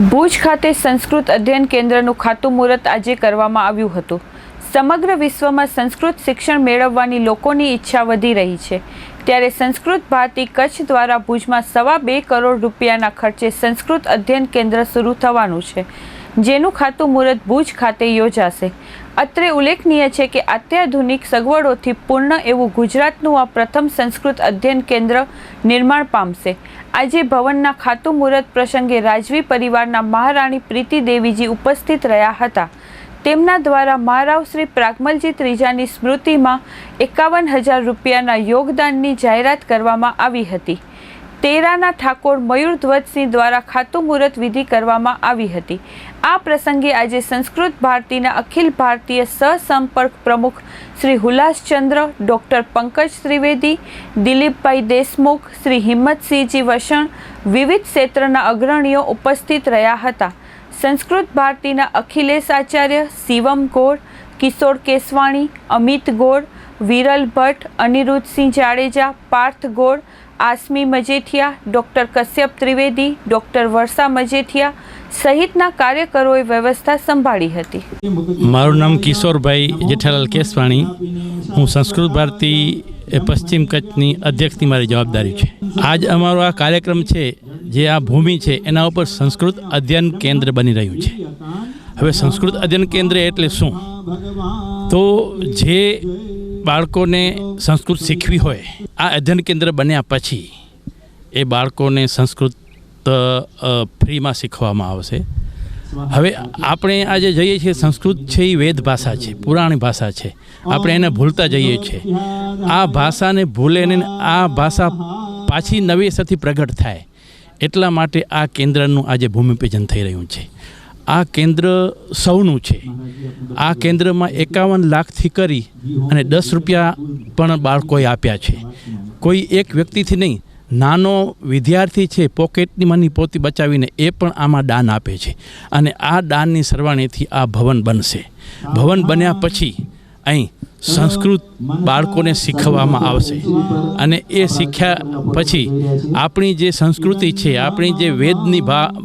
ભુજ ખાતે સંસ્કૃત અધ્યયન કેન્દ્રનું ખાતુમુહૂર્ત આજે કરવામાં આવ્યું હતું. સમગ્ર વિશ્વમાં સંસ્કૃત શિક્ષણ મેળવવાની લોકોની ઈચ્છા વધી રહી છે. ત્યારે સંસ્કૃત ભારતી કચ્છ દ્વારા ભુજમાં સવા બે કરોડ રૂપિયાના ખર્ચે સંસ્કૃત અધ્યયન કેન્દ્ર શરૂ થવાનું છે. જેનું ખાતુમુહૂર્ત ભુજ ખાતે યોજાશે. અત્રે ઉલ્લેખનીય છે કે અત્યાધુનિક સગવડોથી પૂર્ણ એવું ગુજરાતનું આ પ્રથમ સંસ્કૃત અધ્યયન કેન્દ્ર નિર્માણ પામશે. આજે ભવનના ખાતુમુહૂર્ત પ્રસંગે રાજવી પરિવારના મહારાણી પ્રીતિ દેવીજી ઉપસ્થિત રહ્યા હતા. તેમના દ્વારા મહારાવ શ્રી પ્રાગમલજી ત્રીજાની સ્મૃતિમાં એકાવન હજાર રૂપિયાના યોગદાનની જાહેરાત કરવામાં આવી હતી. તેરાના ઠાકોર મયુરધ્વજસિંહ દ્વારા ખાતુમુહૂર્ત વિધિ કરવામાં આવી હતી. આ પ્રસંગે આજે સંસ્કૃત ભારતીના અખિલ ભારતીય સહસંપર્ક પ્રમુખ શ્રી હુલાસચંદ્ર, ડૉક્ટર પંકજ ત્રિવેદી, દિલીપભાઈ દેશમુખ, શ્રી હિંમતસિંહજી વસણ વિવિધ ક્ષેત્રના અગ્રણીઓ ઉપસ્થિત રહ્યા હતા. સંસ્કૃત ભારતીના અખિલેશ આચાર્ય, શિવમ ગોળ, કિશોર કેસવાણી, અમિત ગોળ વિરલ ભટ્ટ, અનિરુદ્ધસિંહ જાડેજા, પાર્થ ગોળ, આસમી મજેઠિયા, ડૉક્ટર કશ્યપ ત્રિવેદી, ડૉક્ટર વર્ષા મજેઠિયા સહિતના કાર્યકરોએ વ્યવસ્થા સંભાળી હતી. મારું નામ કિશોરભાઈ જેઠાલાલ કેસવાણી. હું સંસ્કૃત ભારતી પશ્ચિમ કચ્છની અધ્યક્ષની મારી જવાબદારી છે. આજ અમારો આ કાર્યક્રમ છે, જે આ ભૂમિ છે, એના ઉપર સંસ્કૃત અધ્યયન કેન્દ્ર બની રહ્યું છે. હવે સંસ્કૃત અધ્યયન કેન્દ્ર એટલે શું? તો જે બાળકોને સંસ્કૃત શીખવી હોય, આ અધ્યયન કેન્દ્ર બન્યા પછી એ બાળકોને સંસ્કૃત ફ્રીમાં શીખવામાં આવશે. હવે આપણે આજે જઈએ છીએ, સંસ્કૃત છે એ વેદ ભાષા છે, પુરાણી ભાષા છે. આપણે એને ભૂલતા જઈએ છીએ. આ ભાષાને ભૂલે ને આ ભાષા પાછી નવેસરથી પ્રગટ થાય. એટલા માટે આ કેન્દ્રનું આજે ભૂમિપૂજન થઈ રહ્યું છે. આ કેન્દ્ર સૌનું છે. આ કેન્દ્રમાં એકાવન લાખથી કરી અને દસ રૂપિયા પણ બાળકોએ આપ્યા છે. કોઈ એક વ્યક્તિથી નહીં, નાનો વિદ્યાર્થી છે, પોકેટની મની પોતી બચાવીને એ પણ આમાં દાન આપે છે. અને આ દાનની સરવાણીથી આ ભવન બનશે. ભવન બન્યા પછી અહીં સંસ્કૃત બાળકોને શીખવવામાં આવશે. અને એ શીખ્યા પછી આપણી જે સંસ્કૃતિ છે, આપણી જે વેદની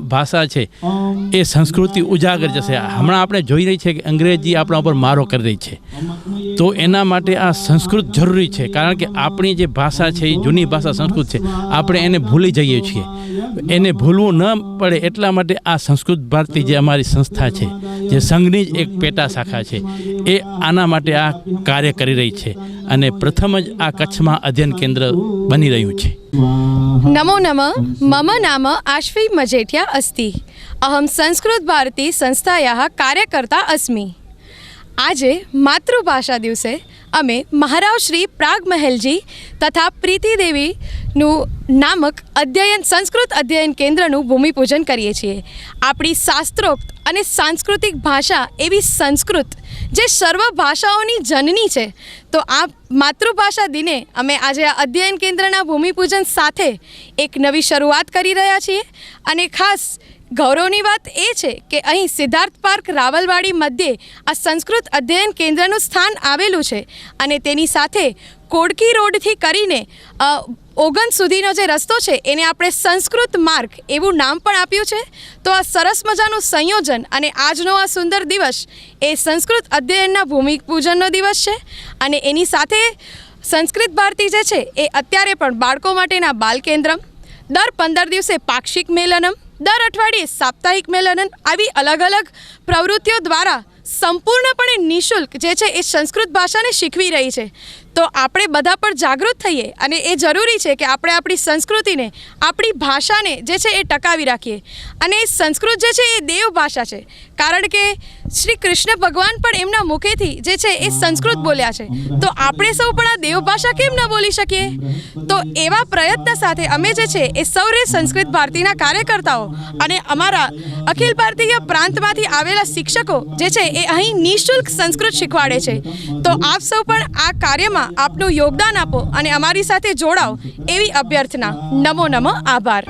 ભાષા છે, એ સંસ્કૃતિ ઉજાગર જશે. હમણાં આપણે જોઈ રહી છે કે અંગ્રેજી આપણા ઉપર મારો કરી રહી છે. તો એના માટે આ સંસ્કૃત જરૂરી છે, કારણ કે આપણી જે ભાષા છે, એ જૂની ભાષા સંસ્કૃત છે, આપણે એને ભૂલી જઈએ છીએ. એને ભૂલવું ન પડે એટલા માટે આ સંસ્કૃત ભારતી જે અમારી સંસ્થા છે, જે સંઘની જ એક પેટા શાખા છે, એ આના માટે આ કાર્ય કરી રહી છે અને પ્રથમ જ આ કચ્છમાં અધ્યયન કેન્દ્ર બની રહ્યું છે. નમો નમ, મમ નામ આશ્વી મજેઠિયા અસ્તિ. અહમ સંસ્કૃત ભારતી સંસ્થાયા કાર્યકર્તા અસ્મિ. આજે માતૃભાષા દિવસે અમે મહારાવ શ્રી પ્રાગ તથા પ્રીતિદેવીનું નામક અધ્યયન, સંસ્કૃત અધ્યયન કેન્દ્રનું ભૂમિપૂજન કરીએ છીએ. આપણી શાસ્ત્રોક્ત અને સાંસ્કૃતિક ભાષા એવી સંસ્કૃત જે સર્વ ભાષાઓની જનની છે. તો આ માતૃભાષા દિને અમે આજે આ અધ્યયન કેન્દ્રના ભૂમિપૂજન સાથે એક નવી શરૂઆત કરી રહ્યા છીએ. અને ખાસ ગૌરવની વાત એ છે કે અહીં સિદ્ધાર્થ પાર્ક રાવલવાડી મધ્યે આ સંસ્કૃત અધ્યયન કેન્દ્રનું સ્થાન આવેલું છે. અને તેની સાથે કોડકી રોડથી કરીને ઓગન સુધીનો જે રસ્તો છે, એને આપણે સંસ્કૃત માર્ગ એવું નામ પણ આપ્યું છે. તો આ સરસ મજાનું સંયોજન અને આજનો આ સુંદર દિવસ એ સંસ્કૃત અધ્યયનના ભૂમિપૂજનનો દિવસ છે અને એની સાથે સંસ્કૃત ભારતી જે છે, એ અત્યારે પણ બાળકો માટેના બાલ કેન્દ્રમ દર પંદર દિવસે પાક્ષિક મેલનમ, દર અઠવાડિયે સાપ્તાહિક મેલનમ આવી અલગ અલગ પ્રવૃત્તિઓ દ્વારા સંપૂર્ણપણે નિઃશુલ્ક જે છે, એ સંસ્કૃત ભાષાને શીખવી રહી છે. તો આપણે બધા પણ જાગૃત થઈએ અને એ જરૂરી છે કે આપણે આપણી સંસ્કૃતિને, આપણી ભાષાને જે છે એ ટકાવી રાખીએ. અને સંસ્કૃત જે છે એ દેવ ભાષા છે. કારણ કે શ્રી કૃષ્ણ ભગવાન પણ એમના મુખેથી જે છે એ સંસ્કૃત બોલ્યા છે. તો આપણે સૌ પણ આ દેવ ભાષા કેમ ન બોલી શકીએ? તો એવા પ્રયત્ન સાથે અમે જે છે એ સૌરે સંસ્કૃત ભારતીના કાર્યકર્તાઓ અને અમારા અખિલ ભારતીય પ્રાંતમાંથી આવેલા શિક્ષકો જે છે એ અહીં નિઃશુલ્ક સંસ્કૃત શીખવાડે છે. આપ સૌ પણ આ કાર્યમાં આપનું યોગદાન આપો અને અમારી સાથે જોડાઓ એવી અભ્યર્થના. નમો નમો. આભાર.